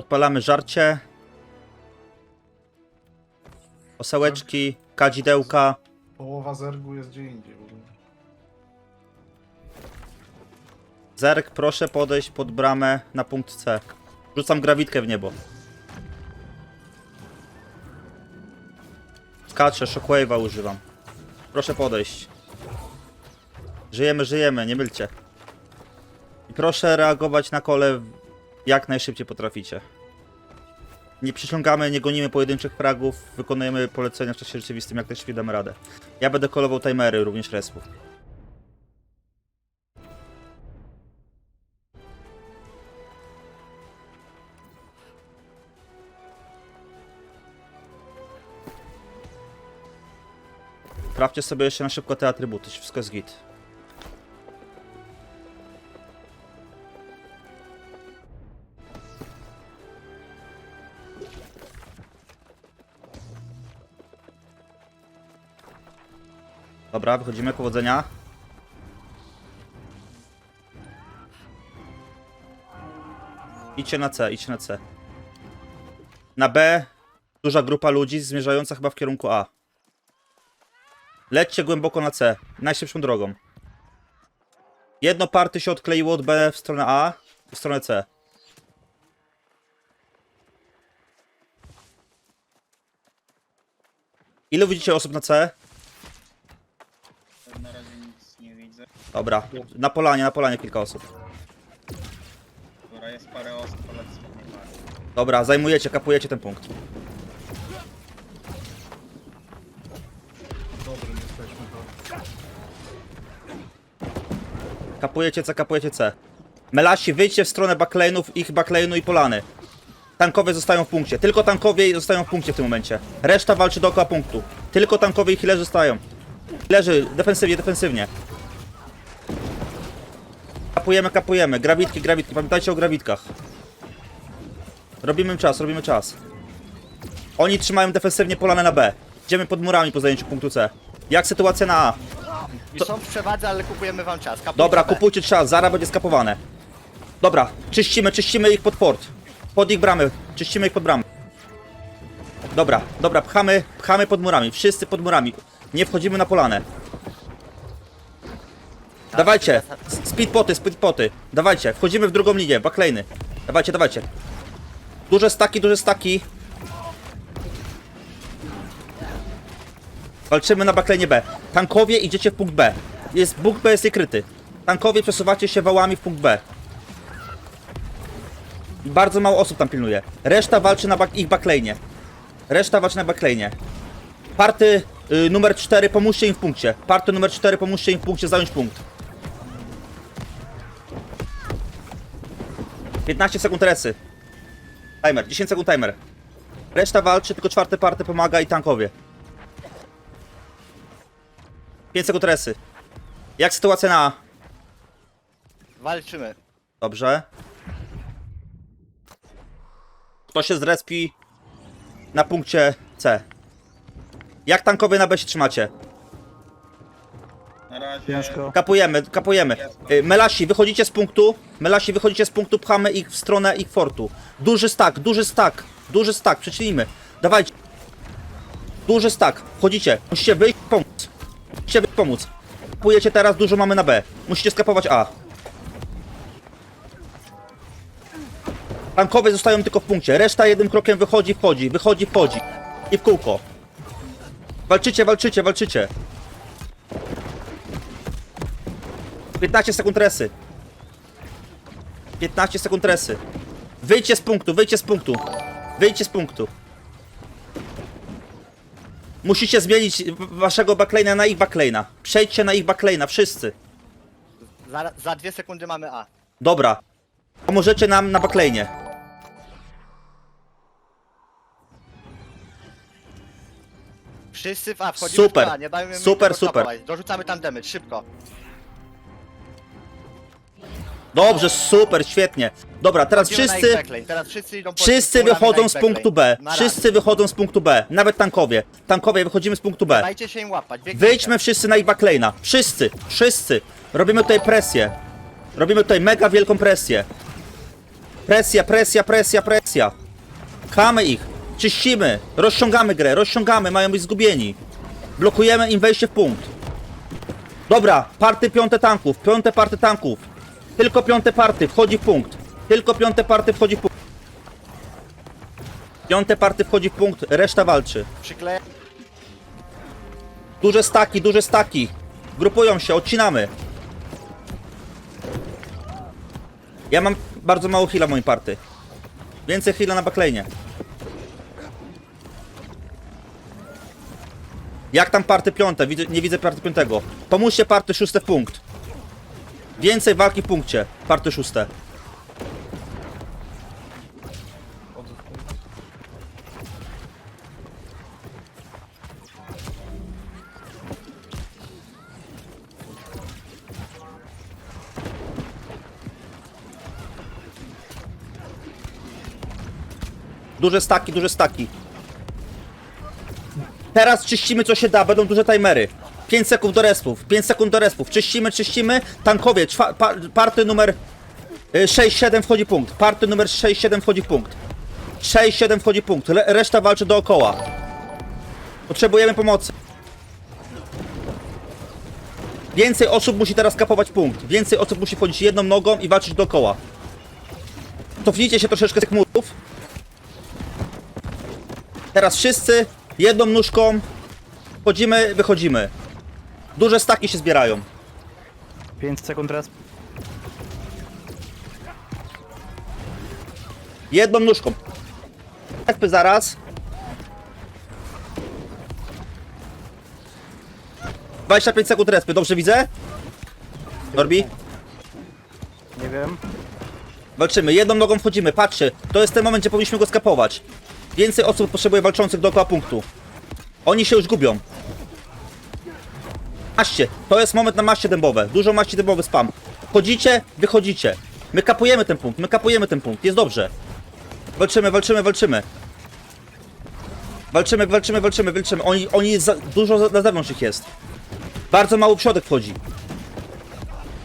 Odpalamy żarcie. Osełeczki, kadzidełka. Połowa zergu jest gdzie indziej w ogóle. Zerk, proszę podejść pod bramę na punkt C. Rzucam grawitkę w niebo. Skaczę, shockwave'a używam. Proszę podejść. Żyjemy, żyjemy, nie mylcie. I proszę reagować na kole jak najszybciej potraficie. Nie przyciągamy, nie gonimy pojedynczych fragów, wykonujemy polecenia w czasie rzeczywistym jak najszybciej damy radę. Ja będę kolował timery, również respów. Sprawdźcie sobie jeszcze na szybko te atrybuty, wszystko git. Dobra, wychodzimy, powodzenia. Idźcie na C, idźcie na C. Na B duża grupa ludzi zmierzająca chyba w kierunku A. Lećcie głęboko na C, najszybszą drogą. Jedno party się odkleiło od B w stronę A, w stronę C. Ile widzicie osób na C? Na razie nic nie widzę. Dobra, na polanie, na polanie kilka osób. Dobra, jest parę osób, ale. Dobra, zajmujecie, kapujecie ten punkt. Dobrym jesteśmy to. Kapujecie C, kapujecie C. Melasi, wyjdźcie w stronę backlane'ów, ich backlane'u i polany. Tankowie zostają w punkcie. Tylko tankowie zostają w punkcie w tym momencie. Reszta walczy dookoła punktu. Tylko tankowie i healerzy zostają. Leży, defensywnie, defensywnie. Kapujemy, kapujemy. Grawitki, grawitki. Pamiętajcie o grawitkach. Robimy czas, robimy czas. Oni trzymają defensywnie polane na B. Idziemy pod murami po zajęciu punktu C. Jak sytuacja na A? Są w przewadze, ale kupujemy wam czas. Kapujcie Dobra, B. kupujcie czas, zaraz będzie skapowane. Dobra, czyścimy, czyścimy ich pod port. Pod ich bramy, czyścimy ich pod bramy. Dobra, dobra, pchamy, pchamy pod murami, wszyscy pod murami. Nie wchodzimy na polanę. Dawajcie, s- speedpoty, speedpoty. Dawajcie, wchodzimy w drugą linię, backlane'y. Dawajcie, dawajcie. Duże staki, duże staki. Walczymy na backlane B. Tankowie idziecie w punkt B. Jest, punkt B jest niekryty. Tankowie przesuwacie się wałami w punkt B. Bardzo mało osób tam pilnuje. Reszta walczy na back, ich backlane. Reszta walczy na backlane. Party y, numer 4 pomóżcie im w punkcie. Party numer 4 pomóżcie im w punkcie zająć punkt. 15 sekund resy. Timer, 10 sekund timer. Reszta walczy, tylko czwarte party pomaga i tankowie. 5 sekund resy. Jak sytuacja na A? Walczymy. Dobrze. Kto się zrespi na punkcie C? Jak tankowie na B się trzymacie? Ciężko. Kapujemy, kapujemy. Y, Melasi, wychodzicie z punktu. Melasi, wychodzicie z punktu, pchamy ich w stronę ich fortu. Duży stak, duży stak, duży stak, przecinimy. Dawajcie. Duży stak, wchodzicie. Musicie wyjść pomóc. Musicie wyjść pomóc. Kapujecie teraz, dużo mamy na B. Musicie skapować A. Tankowie zostają tylko w punkcie. Reszta jednym krokiem wychodzi, wchodzi, wychodzi, wchodzi. I w kółko. Walczycie, walczycie, walczycie. 15 sekund resy. 15 sekund resy. Wyjdźcie z punktu, wyjdźcie z punktu. Wyjdźcie z punktu. Musicie zmienić waszego backlane'a na ich backlane'a. Przejdźcie na ich backlane'a, wszyscy. Za, za dwie sekundy mamy A. Dobra. Pomożecie nam na backlane'ie. Wszyscy w A, wchodzimy Super. w A, nie dajmy im Super, tego super. Dorzucamy tam damage, szybko. Dobrze, super, świetnie. Dobra, teraz na ich wszyscy... backlane. Teraz wszyscy idą po Wszyscy na wychodzą ich z punktu B. backlane. Na raz. Wszyscy wychodzą z punktu B. Nawet tankowie. Tankowie, wychodzimy z punktu B. Dajcie się im łapać. Wyjdźmy wszyscy na ich backlane'a. Wszyscy, wszyscy. Robimy tutaj presję. Robimy tutaj mega wielką presję. Presja, presja, presja, presja. Kamy ich. Czyścimy. Rozciągamy grę, rozciągamy, mają być zgubieni. Blokujemy im wejście w punkt. Dobra, party piąte tanków, piąte party tanków. Tylko piąte party wchodzi w punkt. Tylko piąte party wchodzi w punkt. Piąte party wchodzi w punkt, reszta walczy. Przykleję. Duże staki, duże staki. Grupują się, odcinamy. Ja mam bardzo mało heala w moim party. Więcej heala na backlane. Jak tam party piąte? Widzę, nie widzę party piątego. Pomóżcie party szóste w punkt. Więcej walki w punkcie. Party szóste. Duże staki, duże staki. Teraz czyścimy co się da, będą duże timery. 5 sekund do respów, 5 sekund do respów. Czyścimy, czyścimy. Tankowie, czwa, pa, party numer 6-7 wchodzi punkt. Party numer 6-7 wchodzi punkt. 6-7 wchodzi punkt. Le, reszta walczy dookoła. Potrzebujemy pomocy. Więcej osób musi teraz kapować punkt. Więcej osób musi wchodzić jedną nogą i walczyć dookoła. Cofnijcie się troszeczkę z tych murów. Teraz wszyscy jedną nóżką wchodzimy, wychodzimy. Duże staki się zbierają. 5 sekund raz. Jedną nóżką. Jakby zaraz. Dwadzieścia pięć sekund respy, dobrze widzę? Norbi? Nie wiem. Walczymy, jedną nogą wchodzimy, patrzcie, to jest ten moment, gdzie powinniśmy go skapować. Więcej osób potrzebuje walczących dookoła punktu. Oni się już gubią. Maście, to jest moment na maście dębowe. Dużo maści dębowy spam. Wchodzicie, wychodzicie. My kapujemy ten punkt, my kapujemy ten punkt, jest dobrze. Walczymy, walczymy, walczymy. Walczymy, walczymy, walczymy, walczymy. Oni, oni za, dużo za- na zewnątrz ich jest. Bardzo mało przodek wchodzi.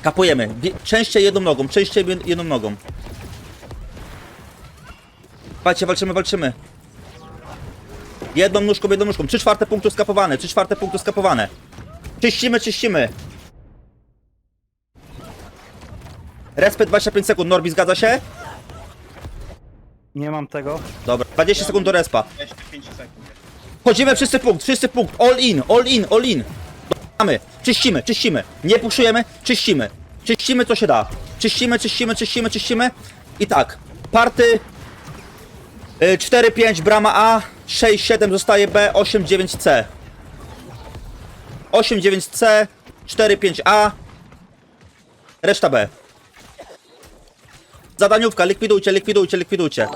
Kapujemy. Częściej jedną nogą, częściej jed- jedną nogą. Patrzcie, walczymy, walczymy. Jedną nóżką, jedną nóżką. Trzy czwarte punktu skapowane, trzy czwarte punktu skapowane. Czyścimy, czyścimy. Respekt 25 sekund, Norbi zgadza się? Nie mam tego. Dobra, 20 sekund do respa. 25 sekund. Chodzimy wszyscy punkt, wszyscy punkt. All in, all in, all in. Mamy, czyścimy, czyścimy. Nie puszujemy, czyścimy. Czyścimy co się da. Czyścimy, czyścimy, czyścimy, czyścimy. I tak, party y, 4-5 brama A, 6-7 zostaje B, 8-9 C. 8-9 C, 4-5 A, reszta B. Zadaniówka, likwidujcie, likwidujcie, likwidujcie.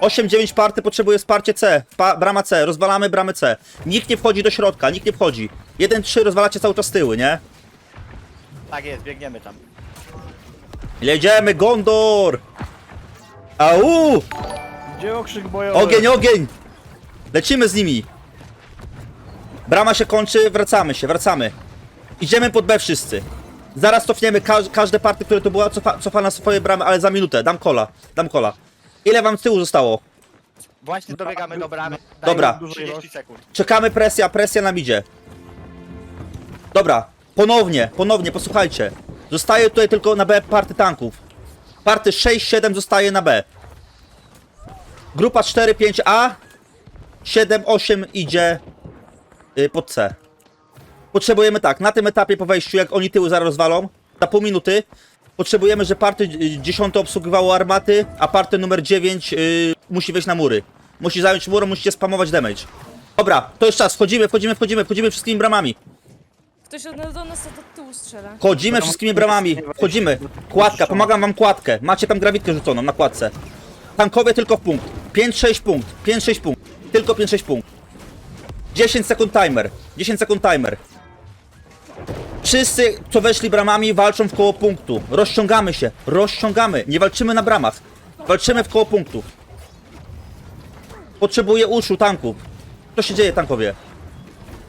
8-9 party potrzebuje wsparcie C. Pa, brama C, rozwalamy bramę C. Nikt nie wchodzi do środka, nikt nie wchodzi. 1-3 rozwalacie cały czas tyły, nie? Tak jest, biegniemy tam. Jedziemy, Gondor! Au! Gdzie okrzyk bojowy? Ogień, ogień! Lecimy z nimi. Brama się kończy, wracamy się, wracamy. Idziemy pod B wszyscy. Zaraz cofniemy ka każde party, które tu była, cofa, cofa na swoje bramy, ale za minutę. Dam kola, dam kola. Ile wam z tyłu zostało? Właśnie dobiegamy do bramy. Dobra. Dajmy 30 sekund. Czekamy, presja, presja nam idzie. Dobra, ponownie, ponownie, posłuchajcie. Zostaje tutaj tylko na B party tanków. Party 6-7 zostaje na B. Grupa 4-5A, 7-8 idzie pod C. Potrzebujemy tak, na tym etapie po wejściu, jak oni tyły zaraz rozwalą, za pół minuty, potrzebujemy, że party y, 10 obsługiwało armaty, a party numer 9 y, musi wejść na mury. Musi zająć murę, musicie spamować damage. Dobra, to jest czas, wchodzimy, wchodzimy, wchodzimy, wchodzimy wszystkimi bramami. Ktoś od do nas od tyłu strzela. Wchodzimy wszystkimi bramami, wchodzimy. Kładka, pomagam wam kładkę. Macie tam grawitkę rzuconą na kładce. Tankowie tylko w punkt. 5-6 punkt, 5-6 punkt. Tylko 5-6 punkt. 10 sekund timer, 10 sekund timer. Wszyscy, co weszli bramami, walczą w koło punktu. Rozciągamy się, rozciągamy. Nie walczymy na bramach. Walczymy w koło punktu. Potrzebuję uszu tanków. Co się dzieje, tankowie?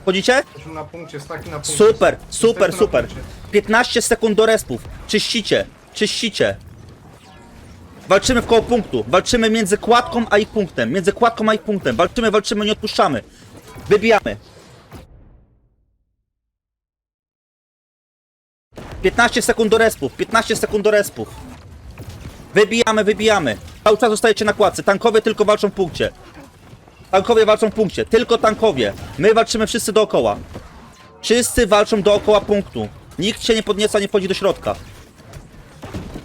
Chodzicie? Na punkcie, staki na punkcie. Super, super, na super. punkcie. 15 sekund do respów. Czyścicie, czyścicie. Walczymy w koło punktu. Walczymy między kładką a ich punktem. Między kładką a ich punktem. Walczymy, walczymy, nie odpuszczamy. Wybijamy. 15 sekund do respów. 15 sekund do respów. Wybijamy, wybijamy. Cały czas zostajecie na kładce. Tankowie tylko walczą w punkcie. Tankowie walczą w punkcie. Tylko tankowie. My walczymy wszyscy dookoła. Wszyscy walczą dookoła punktu. Nikt się nie podnieca, nie wchodzi do środka.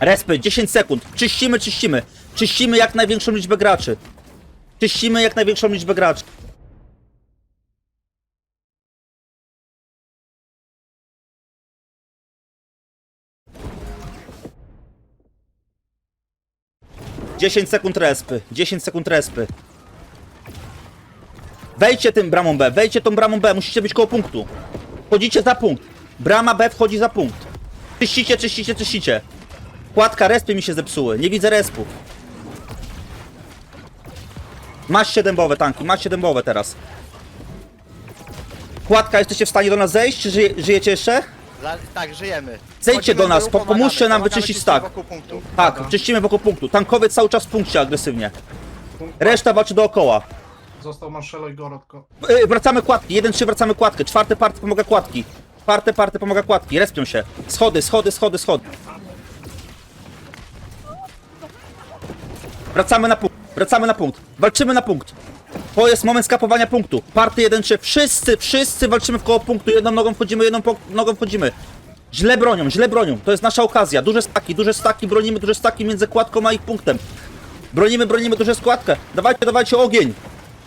Respy, 10 sekund. Czyścimy, czyścimy. Czyścimy jak największą liczbę graczy. Czyścimy jak największą liczbę graczy. Dziesięć sekund respy. 10 sekund respy. Wejdźcie tym bramą B, wejdźcie tą bramą B, musicie być koło punktu. Wchodzicie za punkt. Brama B wchodzi za punkt. Czyścicie, czyścicie, czyścicie. Kładka, respy mi się zepsuły. Nie widzę respów. Masz dębowe tanki, masz dębowe teraz. Kładka, jesteście w stanie do nas zejść? Czy żyje, żyjecie jeszcze? Za, tak, żyjemy. Zejdźcie do nas, po- pomóżcie nam wyczyścić czyścić stack. Tak, czyścimy wokół punktu. Tankowie cały czas w punkcie agresywnie. Reszta walczy dookoła. Został Marshalo i Gorotko. Yy, wracamy kładki, 1-3 wracamy kładkę. Czwarte party pomaga kładki. Czwarte party pomaga kładki, respią się. Schody, schody, schody, schody. Wracamy na punkt, wracamy na punkt. Walczymy na punkt. To jest moment skapowania punktu. Party 1-3, wszyscy, wszyscy walczymy w koło punktu. Jedną nogą wchodzimy, jedną nogą wchodzimy. Źle bronią, źle bronią. To jest nasza okazja. Duże staki, duże staki, bronimy duże staki między kładką a ich punktem. Bronimy, bronimy duże składkę. Dawajcie, dawajcie ogień.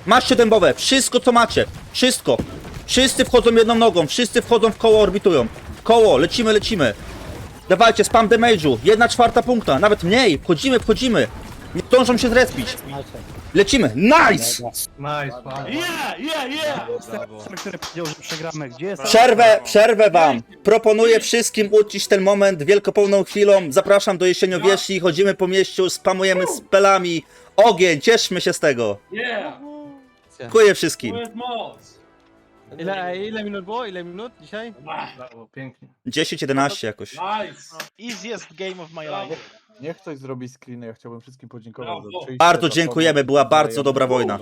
Macie dębowe, wszystko co macie, wszystko. Wszyscy wchodzą jedną nogą, wszyscy wchodzą w koło, orbitują. Koło, lecimy, lecimy. Dawajcie, spam damage'u, jedna czwarta punkta, nawet mniej, wchodzimy, wchodzimy. Nie zdążą się zrespić. Lecimy, nice! Nice, który powiedział, że przegramy. Gdzie jest Przerwę, przerwę wam. Proponuję wszystkim uczcić ten moment wielkopomną chwilą. Zapraszam do jesieniowieszli, chodzimy po mieściu, spamujemy spelami. Ogień, cieszmy się z tego. Yeah! Dziękuję wszystkim. To jest moc! Ile, ile minut było? Ile minut dzisiaj? Brawo, pięknie. 10-11 jakoś. Nice! Easiest game of my Brawo! Niech ktoś zrobi screeny, ja chciałbym wszystkim podziękować Brawo. za przyjście. Bardzo za dziękujemy, była bardzo dobra wojna.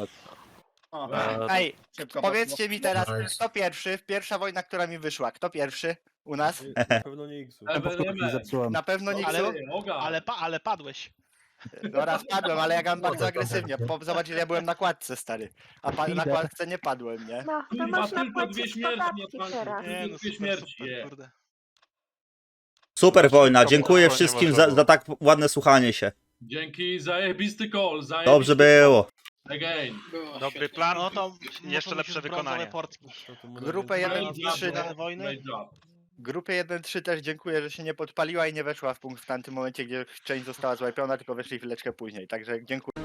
Ej, Szybko powiedzcie mi teraz, kto pierwszy? Pierwsza wojna, która mi wyszła. Kto pierwszy? U nas? Na pewno nie. Zepsułem. Na pewno nikt. Ale- Oga. Ale, pa, ale padłeś. No raz padłem, ale ja gram bardzo agresywnie. Po, zobacz ile ja byłem na kładce, stary. A pa, na kładce nie padłem, nie? No, to Kurwa, można tylko dwie płacić śmierci podatki teraz. Nie, no, dwie śmierci, je. kurde. Super wojna, dziękuję wszystkim za, za tak ładne słuchanie się. Dzięki, zajebisty call, zajebisty Dobrze było. Again. Dobry plan. No to jeszcze lepsze wykonanie. Grupę 1-3 na wojny. Great job. Grupie 1-3 też dziękuję, że się nie podpaliła i nie weszła w punkt w tamtym momencie, gdzie część została złapiona, tylko weszli chwileczkę później. Także dziękuję.